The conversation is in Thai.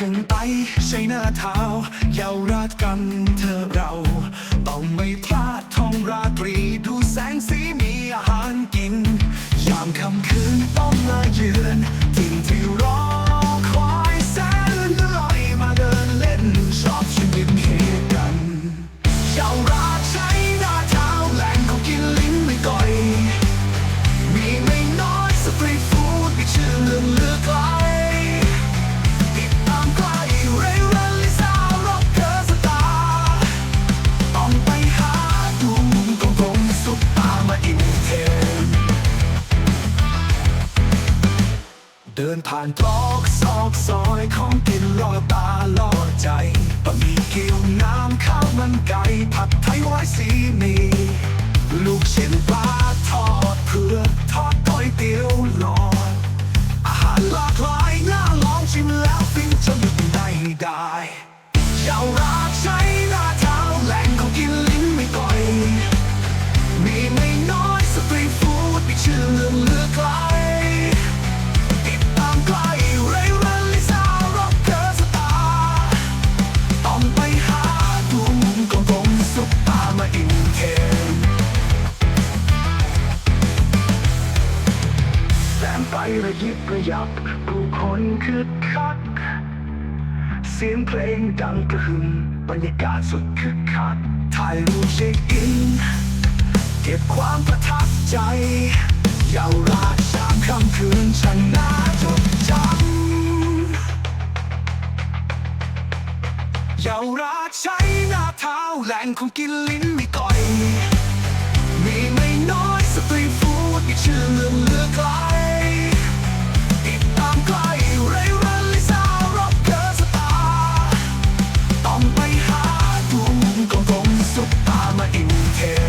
กันไปใช้หน้าเท้ายาวราดกันเธอเรา ต้องไม่พลาดท้องราตรีดูแสงสีมีอาหารกิน ยามค่ำคืนต้องมาเยือน เดินผ่านตรอกซอกซอยของกินล่ ไประยิบระยับผู้คนคึกคัก เสียงเพลงดังกระหึ่มบรรยากาศสุดคึกคัก ถ่ายรูปเช็คอิน เก็บความประทับใจ เยาวราชสามคำคืนชนะจดจำเยาวราชใช้หน้าเท้าแหลงของกินลิ้นไม่ก่อย มีไม่น้อยสตรีฟูดมีชื่อเลือเลือก care.